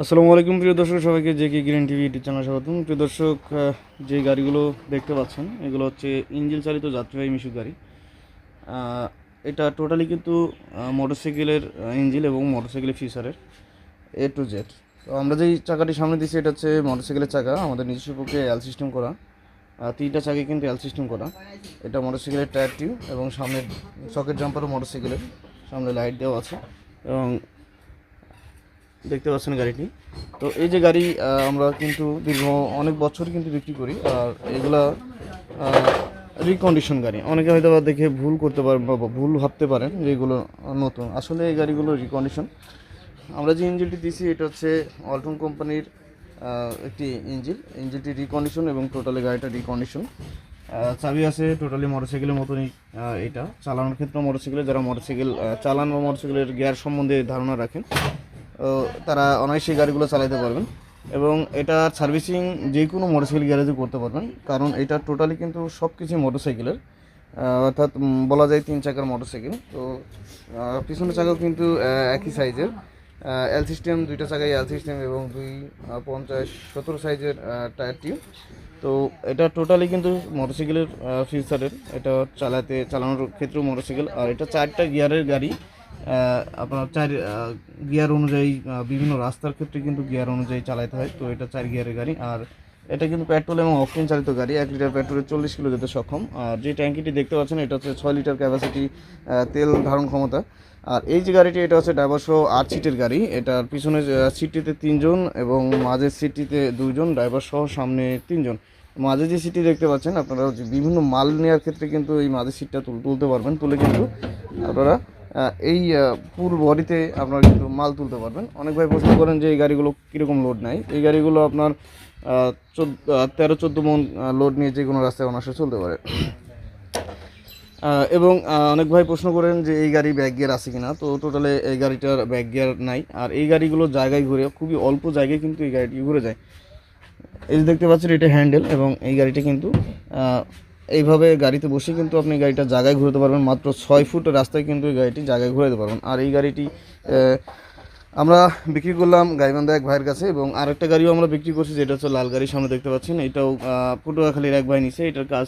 আসসালামু আলাইকুম, প্রিয় দর্শক, সবাইকে J K green TV YouTube channel স্বাগতম প্রিয় দর্শক যে গাড়িগুলো দেখতে পাচ্ছেন, এগুলো হচ্ছে ইঞ্জিন চালিত যাত্রীবাহী মিশুক গাড়ি এটা টোটালি কিন্তু মোটরসাইকেলের ইঞ্জিন এবং মোটরসাইকেলের ফিচারের এ টু জেড তো আমরা যেই চাকাটি সামনে দিচ্ছি এটা হচ্ছে মোটরসাইকেলের চাকা, আমাদের নিজস্ব পক্ষে এল সিস্টেম করা। তিনটা চাকে কিন্তু এল সিস্টেম করা। এটা মোটরসাইকেলের টায়ার টিউব এবং সামনের সকেট জাম্পারও মোটরসাইকেলের সামনে লাইট দেওয়া আছে এবং দেখতে পাচ্ছেন গাড়িটি। তো এই যে গাড়ি আমরা কিন্তু দীর্ঘ অনেক বছর কিন্তু বিক্রি করি আর এগুলা রিকন্ডিশন গাড়ি। অনেকে হয়তো দেখে ভুল করতে পারেন বা ভুল ভাবতে পারেন যে এগুলো নতুন। আসলে এই গাড়িগুলো রিকন্ডিশন আমরা যে ইঞ্জিনটি দিছি, এটা হচ্ছে অল্টন কোম্পানির একটি ইঞ্জিন, ইঞ্জিনটি রিকন্ডিশন এবং টোটালি গাড়িটা রিকন্ডিশন চাবি আছে টোটালি মোটরসাইকেলের মতনই এটা। চালানোর ক্ষেত্রে মোটরসাইকেলে যারা মোটরসাইকেল চালান বা মোটরসাইকেলের গিয়ার সম্বন্ধে ধারণা রাখেন তারা অনায়াসে গাড়িগুলো চালাতে পারবেন। এবং এটা সার্ভিসিং যে কোনো মোটরসাইকেল গ্যারেজে করতে পারবেন, কারণ এটা টোটালি কিন্তু সব কিছু মোটরসাইকেলের অর্থাৎ বলা যায় তিন চাকার মোটরসাইকেল তো পিছনের চাকাও কিন্তু একই সাইজের এল সিস্টেম দুইটা চাকায় এল সিস্টেম এবং দুই পঞ্চাশ সতেরো সাইজের টায়ার টিউব তো এটা টোটালি কিন্তু মোটরসাইকেলের ফিউচারের এটা চালাতে, চালানোর ক্ষেত্রেও মোটরসাইকেল আর এটা চারটা গিয়ারের গাড়ি। আপনার চার গিয়ার অনুযায়ী বিভিন্ন রাস্তার ক্ষেত্রে কিন্তু গিয়ার অনুযায়ী চালাতে হয়। তো এটা চার গিয়ারের গাড়ি। আর এটা কিন্তু পেট্রোল এবং অকটেন চালিত গাড়ি। এক লিটার পেট্রোলে চল্লিশ কিলো যেতে সক্ষম। আর যে ট্যাঙ্কিটি দেখতে পাচ্ছেন, এটা হচ্ছে ছয় লিটার ক্যাপাসিটি তেল ধারণ ক্ষমতা। আর এই যে গাড়িটি, এটা হচ্ছে ড্রাইভার সহ আট সিটের গাড়ি। এটার পিছনে সিটটিতে তিনজন এবং মাঝের সিটটিতে দুইজন ড্রাইভার সহ সামনে তিনজন। মাঝে যে সিটটি দেখতে পাচ্ছেন, আপনারা হচ্ছে বিভিন্ন মাল নেওয়ার ক্ষেত্রে কিন্তু এই মাঝের সিটটা তুল- তুলতে পারবেন, তুলে কিন্তু আপনারা এই ফুল বডিতে আপনারা কিন্তু মাল তুলতে পারবেন। অনেক ভাই প্রশ্ন করেন যে এই গাড়িগুলো কীরকম লোড নেয়? এই গাড়িগুলো আপনার চোদ্দ তেরো, চোদ্দ মন লোড নিয়ে যে কোনো রাস্তায় অনায়াসে চলতে পারে। এবং অনেক ভাই প্রশ্ন করেন যে এই গাড়ি ব্যাক গিয়ার আছে কিনা। তো টোটালে এই গাড়িটার ব্যাক গিয়ার নাই। আর এই গাড়িগুলো জায়গায় ঘুরে, খুবই অল্প জায়গায় কিন্তু এই গাড়িটি ঘুরে যায়। এই যে দেখতে পাচ্ছেন, এটা হ্যান্ডেল এবং এই গাড়িটা কিন্তু এইভাবে গাড়িতে বসে কিন্তু আপনি গাড়িটা জায়গায় ঘুরতে পারবেন। মাত্র ছয় ফুট রাস্তায় কিন্তু এই গাড়িটি জায়গায় ঘুরাতে পারবেন। আর এই গাড়িটি আমরা বিক্রি করলাম গাইবান্ধা এক ভাইয়ের কাছে এবং আরেকটা গাড়িও আমরা বিক্রি করছি, যেটা হচ্ছে লাল গাড়ির সামনে দেখতে পাচ্ছেন। এটাও পটুয়াখালীর এক ভাই নিছে। এটার কাজ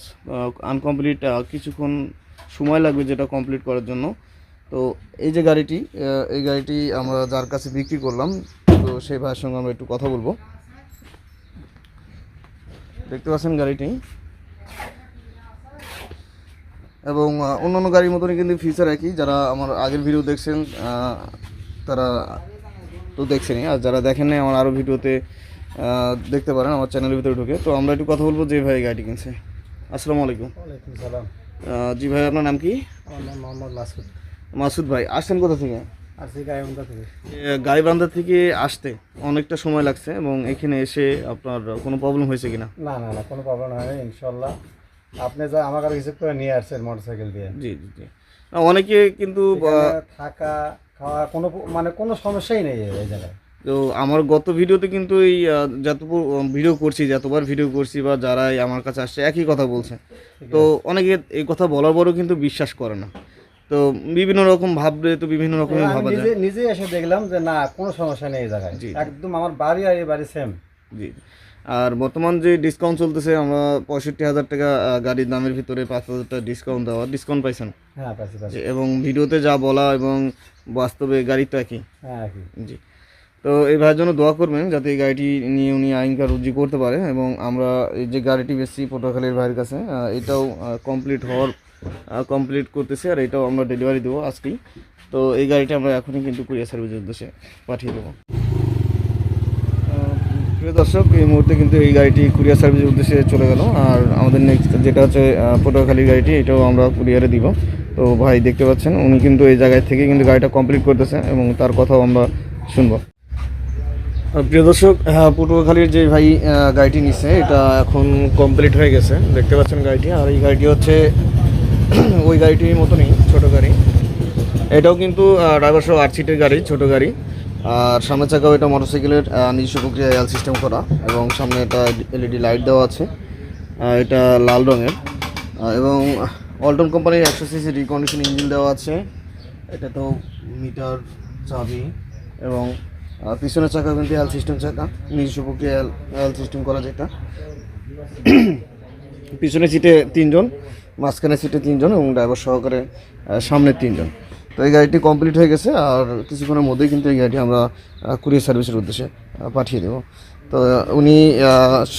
আনকমপ্লিট কিছুক্ষণ সময় লাগবে যেটা কমপ্লিট করার জন্য। তো এই যে গাড়িটি এই গাড়িটি আমরা যার কাছে বিক্রি করলাম, তো সেই ভাইয়ের সঙ্গে আমরা একটু কথা বলব। দেখতে পাচ্ছেন গাড়িটি? এবং অন্যান্য গাড়ির মতনই কিন্তু ফিচার একই। যারা আমার আগের ভিডিও দেখছেন তারা তো দেখছেনই। আর যারা দেখেন নাই, আমার আরও ভিডিওতে দেখতে পারেন, আমার চ্যানেলের ভিতরে ঢুকে। তো আমরা একটু কথা বলব যে ভাই গাড়িটি কিনছে। আসসালামু আলাইকুম। ওয়ালাইকুম সালাম। জি ভাই আপনার নাম কি? আমার নাম মোহাম্মদ মাসুদ। মাসুদ ভাই আসছেন কোথা থেকে? আসছি গাইবান্ধা থেকে। গাইবান্ধা থেকে আসতে অনেকটা সময় লাগছে এবং এখানে এসে আপনার কোনো প্রবলেম হয়েছে কিনা? না না না কোনো প্রবলেম হয়নি ইনশাল্লাহ। আপনি যা আমার কাছে রিসিভ করে নিয়ে আসছেন মোটরসাইকেল দিয়ে। জি জি জি। অনেকে কিন্তু থাকা খাওয়া কোনো মানে কোনো সমস্যাই নেই এই জায়গায়। তো আমার গত ভিডিওতে কিন্তু এই যত ভিডিও করছি যতবার ভিডিও করছি বা যারাই আমার কাছে আসছে একই কথা বলছে। তো অনেকে এই কথা বলার পরেও কিন্তু বিশ্বাস করে না। তো বিভিন্ন রকম ভাবলে তো বিভিন্ন রকমের ভাবা নিজে যায়। নিজে এসে দেখলাম যে না কোনো সমস্যা নেই এই জায়গায়। একদম আমার বাড়ি আর এই বাড়ি সেম জি। আর বর্তমান যে ডিসকাউন্ট চলতেছে আমরা পঁয়ষট্টি হাজার টাকা গাড়ির দামের ভিতরে পাঁচ হাজার টাকা ডিসকাউন্ট দেওয়া ডিসকাউন্ট পাইছেন? হ্যাঁ এবং ভিডিওতে যা বলা এবং বাস্তবে গাড়ি তো একই। হ্যাঁ জি। তো এই ভাইয়ের জন্য দোয়া করবেন যাতে এই গাড়িটি নিয়ে উনি আইনকার রুজি করতে পারে এবং আমরা এই যে গাড়িটি বেশি পটুয়াখালীর ভাইয়ের কাছে এটাও কমপ্লিট হওয়ার কমপ্লিট করতেছি আর এটাও আমরা ডেলিভারি দেবো আজকেই। তো এই গাড়িটা আমরা এখনই কিন্তু কুরিয়ার সার্ভিসের উদ্দেশ্যে পাঠিয়ে দেবো। প্রিয় দর্শক, এই মুহূর্তে কিন্তু এই গাড়িটি কুরিয়ার সার্ভিসের উদ্দেশ্যে চলে গেল আর আমাদের নেক্সট যেটা হচ্ছে পটুয়াখালীর গাড়িটি, এটাও আমরা কুরিয়ারে দিব। তো ভাই, দেখতে পাচ্ছেন, উনি কিন্তু এই জায়গায় থেকে কিন্তু গাড়িটা কমপ্লিট করতেছে এবং তার কথাও আমরা শুনব। প্রিয় দর্শক পটুয়াখালীর যে ভাই গাড়িটি নিচ্ছে এটা এখন কমপ্লিট হয়ে গেছে। দেখতে পাচ্ছেন গাড়িটি, আর এই গাড়িটি হচ্ছে, ওই গাড়িটির মতনই ছোট গাড়ি। এটাও কিন্তু ড্রাইভার সহ আট সিটের গাড়ি, ছোট গাড়ি। আর সামনের চাকাও এটা মোটরসাইকেলের নিজস্ব প্রক্রিয়া এল সিস্টেম করা, এবং সামনে এটা এলইডি লাইট দেওয়া আছে। এটা লাল রঙের। এবং অল্টন কোম্পানির একশো সিসি রিকন্ডিশন ইঞ্জিন দেওয়া আছে। এটা তো মিটার চাবি, এবং পিছনের চাকা কিন্তু এল সিস্টেম চাকা নিজস্ব প্রক্রিয়া এল সিস্টেম করা যেটা। পিছনের সিটে তিনজন মাঝখানের সিটে তিনজন এবং ড্রাইভার সহকারে আহ, সামনে তিনজন। তো এই গাড়িটি কমপ্লিট হয়ে গেছে আর কিছুক্ষণের মধ্যেই কিন্তু এই গাড়িটি আমরা কুরিয়ার সার্ভিসের উদ্দেশ্যে পাঠিয়ে দেবো। তো উনি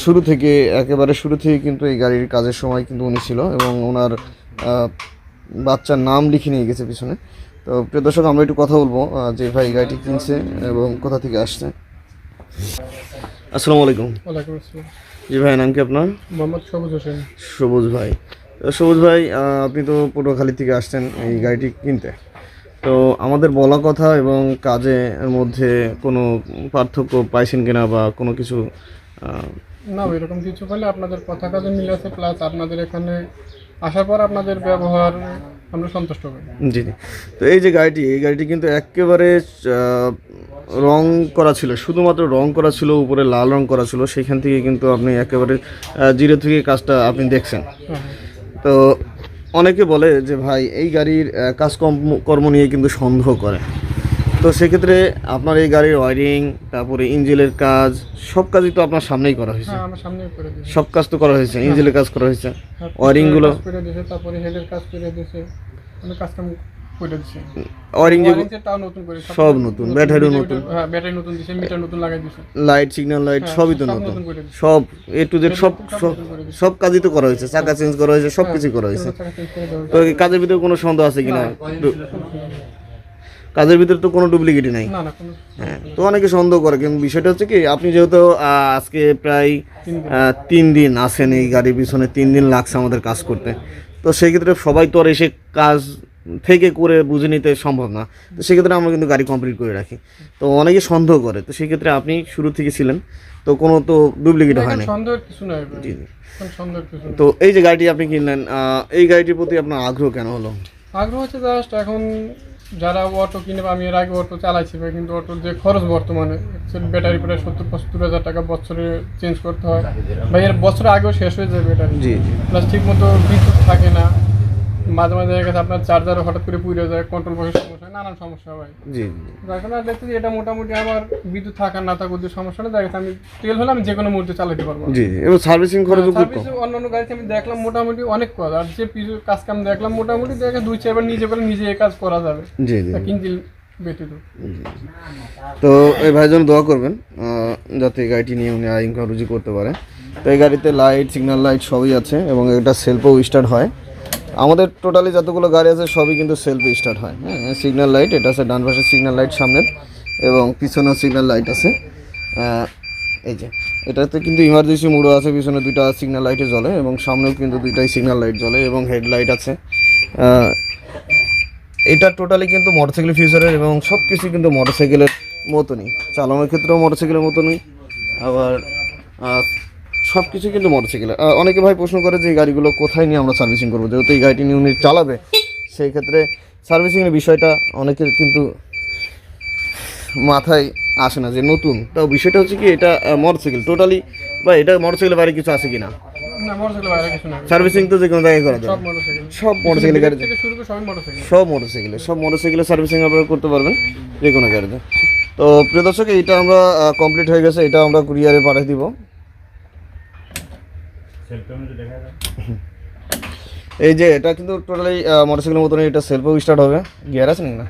শুরু থেকে একেবারে শুরু থেকে কিন্তু এই গাড়ির কাজের সময় কিন্তু উনি ছিল এবং ওনার বাচ্চার নাম লিখে নিয়ে গেছে পিছনে। তো প্রিয় দর্শক আমরা একটু কথা বলব যে ভাই গাড়িটি কিনছে এবং কোথা থেকে আসছে। আসসালামু আলাইকুম। ওয়ালাইকুম আসসালাম। জি ভাই নাম কি আপনার? মোহাম্মদ সবুজ হোসেন। সবুজ ভাই। সবুজ ভাই আপনি তো পটুয়াখালী থেকে আসছেন এই গাড়িটি কিনতে। তো আমাদের বলা কথা এবং কাজের মধ্যে কোনো পার্থক্য পাইছেন কিনা বা কোনো কিছু না এরকম কিছু বলে আপনাদের কথা কাজে মিল আছে প্লাস আপনাদের এখানে আসার পর আপনাদের ব্যবহার আমরা সন্তুষ্ট জি জি। তো এই যে গাড়িটি, এই গাড়িটি কিন্তু একেবারে রং করা ছিল, শুধুমাত্র রং করা ছিল, উপরে লাল রং করা ছিল, সেখান থেকে কিন্তু আপনি একেবারে জিরো থেকে কাজটা আপনি দেখছেন। তো অনেকে বলে যে, ভাই, এই গাড়ির কাজকর্ম, কর্ম নিয়ে কিন্তু সন্দেহ করে। তো সেক্ষেত্রে আপনার এই গাড়ির ওয়ারিং তারপরে ইঞ্জিনের কাজ সব কাজই তো আপনার সামনেই করা হয়েছে। হ্যাঁ আমার সামনে করে দিয়েছে। সব কাজ তো করা হয়েছে ইঞ্জিনের কাজ করা হয়েছে হ্যাঁ, ওয়ারিংগুলো করে দিয়েছে তারপরে হেডের কাজ করে দিয়েছে অনেক কাজ কাম করে দিয়েছে। ওয়ারিং যে তাও নতুন করে সব নতুন, নতুন। হ্যাঁ ব্যাটারি নতুন দিয়েছে মিটার নতুন লাগাই দিয়েছে। লাইট সিগন্যাল লাইট হ্যাঁ, সবই তো নতুন। সব এ টু জেড সব সব কাজই তো করা হয়েছে চাকা চেঞ্জ করা হয়েছে সব কিছু করা হয়েছে। তো এই কাজের ভিতরে কোনো সন্দেহ আছে কিনা? কাজের ভিতরে তো কোনো ডুপ্লিকেটই নাই। হ্যাঁ তো অনেকে সন্দেহ করে কিন্তু বিষয়টা হচ্ছে কি আপনি যেহেতু আজকে প্রায় তিন দিন। আসেন এই গাড়ির পিছনে তিন দিন লাগছে আমাদের কাজ করতে। তো সেই ক্ষেত্রে সবাই তো আর এসে কাজ থেকে করে বুঝে নিতে সম্ভব না। তো সেক্ষেত্রে আমরা কিন্তু গাড়ি কমপ্লিট করে রাখি। তো অনেকে সন্দেহ করে তো সেক্ষেত্রে আপনি শুরু থেকে ছিলেন তো কোনো তো ডুপ্লিকেট হয় না। জি। তো এই যে গাড়িটি আপনি কিনলেন এই গাড়িটির প্রতি আপনার আগ্রহ কেন হলো? আগ্রহ হচ্ছে জাস্ট এখন যারা অটো কিনে বা আমি এর আগে অটো চালাইছি কিন্তু অটোর যে খরচ বর্তমানে ব্যাটারি প্রায় সত্তর পঁচাত্তর হাজার টাকা বছরে চেঞ্জ করতে হয়। ভাই এর বছরে আগেও শেষ হয়ে যায় ব্যাটারি প্লাস ঠিক মতো বিদ্যুৎ থাকে না। মাঝে মাঝে দেখা গেছে আপনার চার্জার হঠাৎ করে পুড়ে যায় কন্ট্রোল বক্সের সমস্যা হয়, নানান সমস্যা হয়। জি যার কারণে দেখছি যে এটা মোটামুটি আমার বিদ্যুৎ থাকার না থাকার যে সমস্যা না দেখা আমি তেল হলে আমি যে কোনো মুহূর্তে চালাতে পারব। জি জি। এবং সার্ভিসিং কম। সার্ভিসে অন্যান্য গাড়িতে আমি দেখলাম মোটামুটি অনেক কাজ আর যে পিছু কাজ কাম দেখলাম মোটামুটি দেখে দুই চারবার নিজে করে নিজে এই কাজ করা যাবে। জি জি। কিনজিল ব্যতীত। তো এই ভাইজন দোয়া করবেন যাতে এই গাড়িটি নিয়ে উনি ইনকাম রুজি করতে পারে। তো এই গাড়িতে লাইট সিগন্যাল লাইট সবই আছে এবং এটা সেলফও স্টার্ট হয়। আমাদের টোটালি যতগুলো গাড়ি আছে, সবই কিন্তু সেলফে স্টার্ট হয়। হ্যাঁ সিগন্যাল লাইট এটা আছে ডান পাশের সিগন্যাল লাইট সামনের, এবং পিছনেও সিগন্যাল লাইট আছে। এই যে, এটাতে কিন্তু ইমার্জেন্সি মোডও আছে, পিছনে দুইটা সিগন্যাল লাইটে জ্বলে, এবং সামনেও কিন্তু দুইটাই সিগন্যাল লাইট জ্বলে, এবং হেডলাইট আছে। এটা টোটালি কিন্তু মোটরসাইকেল ফিউচারের এবং সব কিছু কিন্তু মোটরসাইকেলের মতনই। চালানোর ক্ষেত্রেও মোটরসাইকেলের মতনই। আবার সব কিছু কিন্তু মোটরসাইকেলের অনেকে ভাই প্রশ্ন করে যে এই গাড়িগুলো কোথায় নিয়ে আমরা সার্ভিসিং করব? যেহেতু এই গাড়িটি নিয়ে উনি চালাবে সেই ক্ষেত্রে সার্ভিসিংয়ের বিষয়টা অনেকের কিন্তু মাথায় আসে না যে নতুন। তো বিষয়টা হচ্ছে কি এটা মোটরসাইকেল টোটালি বা এটা মোটরসাইকেলের বাইরে কিছু আছে কিনা? না সার্ভিসিং তো যে কোনো জায়গায় করা মোটরসাইকেল সব মোটরসাইকেলের গাড়ি থেকে শুরু করে সবই মোটরসাইকেল সব মোটরসাইকেলে সব মোটরসাইকেলের সার্ভিসিং আপনারা করতে পারবেন যে কোনো গাড়িতে তো প্রিয় দর্শক এইটা আমরা কমপ্লিট হয়ে গেছে এটা আমরা কুরিয়ারে পাঠিয়ে দিব। এই যে এটা কিন্তু টোটালি মোটরসাইকেলের মতন এটা সেলফও স্টার্ট হবে। গিয়ার আছে না?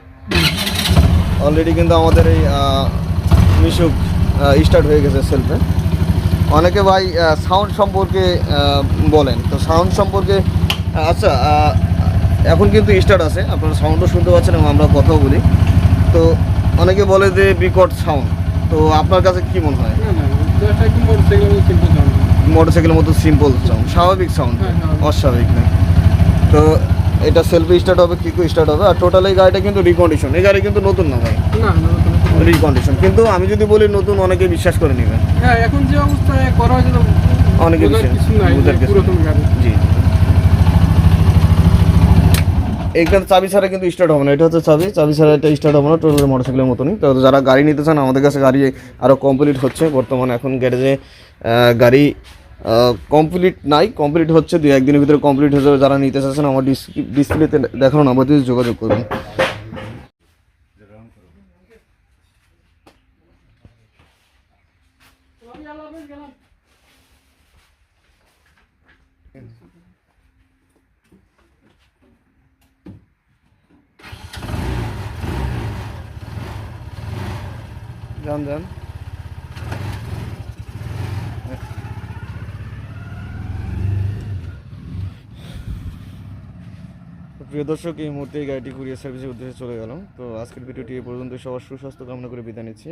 অলরেডি কিন্তু আমাদের এই মিশুক স্টার্ট হয়ে গেছে সেলফে অনেকে ভাই সাউন্ড সম্পর্কে বলেন। তো সাউন্ড সম্পর্কে আচ্ছা এখন কিন্তু স্টার্ট আছে। আপনারা সাউন্ডও শুনতে পাচ্ছেন এবং আমরা কথাও বলি। তো অনেকে বলে যে বিকট সাউন্ড তো আপনার কাছে কি মনে হয়? না না মোটরসাইকেলের মতো সিম্পল সাউন্ড স্বাভাবিক সাউন্ড হ্যাঁ, হ্যাঁ। অস্বাভাবিক না। তো এটা সেলফি স্টার্ট হবে কিকু স্টার্ট হবে? আর টোটাল এই গাড়িটা কিন্তু রিকন্ডিশন এই গাড়ি কিন্তু নতুন না ভাই। রিকন্ডিশন কিন্তু আমি যদি বলি নতুন অনেকে বিশ্বাস করে নেবে। হ্যাঁ এখন যে অবস্থায় করা হয়েছে অনেকে বিশ্বাস- জি। এইখানে চাবি ছাড়া কিন্তু স্টার্ট হবে না। এটা হচ্ছে চাবি। চাবি ছাড়া এটা স্টার্ট হবে না টোটাল মোটরসাইকেলের মতনই। তো যারা গাড়ি নিতে চান, আমাদের কাছে গাড়ি আরও কমপ্লিট হচ্ছে। বর্তমানে এখন গ্যারেজে গাড়ি কমপ্লিট নাই। কমপ্লিট হচ্ছে দু একদিনের ভিতরে কমপ্লিট হয়ে যাবে। যারা নিতে চাচ্ছেন, আমার ডিসপ্লেতে দেখানো নাম্বার যোগাযোগ করবেন যান যান প্রিয় দর্শক, এই মুহূর্তে গাড়িটি কুরিয়ার সার্ভিসের উদ্দেশ্যে চলে গেলাম। তো আজকের ভিডিওটি এই পর্যন্ত সবার সুস্বাস্থ্য কামনা করে বিদায় নিচ্ছি।